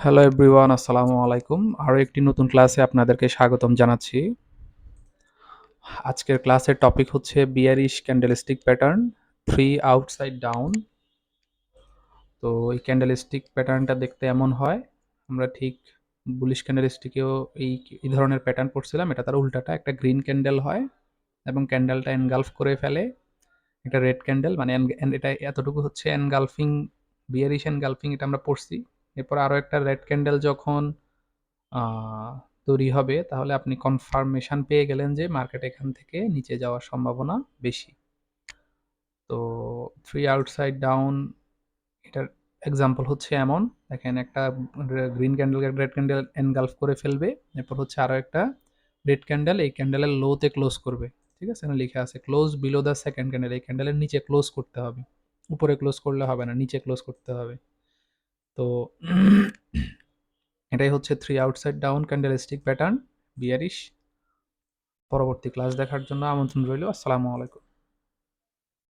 Hello everyone আসসালামু আলাইকুম আরও একটি নতুন ক্লাসে আপনাদেরকে স্বাগতম জানাচ্ছি। আজকের ক্লাসের টপিক হচ্ছে bearish candlestick pattern three outside down তো এই ক্যান্ডেলস্টিক প্যাটার্নটা দেখতে এমন হয়, আমরা ঠিক বুলিশ ক্যান্ডেলস্টিকেও এই এই ধরনের প্যাটার্ন পড়ছিলাম, এটা তার উল্টাটা। একটা গ্রিন ক্যান্ডেল হয় এবং ক্যান্ডেলটা এনগালফ করে ফেলে। এটা রেড ক্যান্ডেল মানে এটা এতটুকু হচ্ছে এনগালফিং বিয়ারিশ এনগালফিং এটা আমরা পড়ছি। এরপর আরও একটা রেড ক্যান্ডেল যখন তৈরি হবে, তাহলে আপনি কনফার্মেশন পেয়ে গেলেন যে মার্কেট এখান থেকে নিচে যাওয়ার সম্ভাবনা বেশি। তো থ্রি আউটসাইড ডাউন এটার এক্সাম্পল হচ্ছে এমন। দেখেন একটা green candle red candle engulf করে ফেলবে, এরপর হচ্ছে আরও একটা রেড ক্যান্ডেল এই ক্যান্ডেলের লোতে ক্লোজ করবে। ঠিক আছে? এখানে লেখা আছে close below the second candle এই ক্যান্ডেলের নিচে ক্লোজ করতে হবে। উপরে ক্লোজ করলে হবে না, নিচে ক্লোজ করতে হবে। তো এটাই হচ্ছে three outside down candlestick pattern bearish পরবর্তী ক্লাস দেখার জন্য আমন্ত্রণ রইল, আসসালামু আলাইকুম।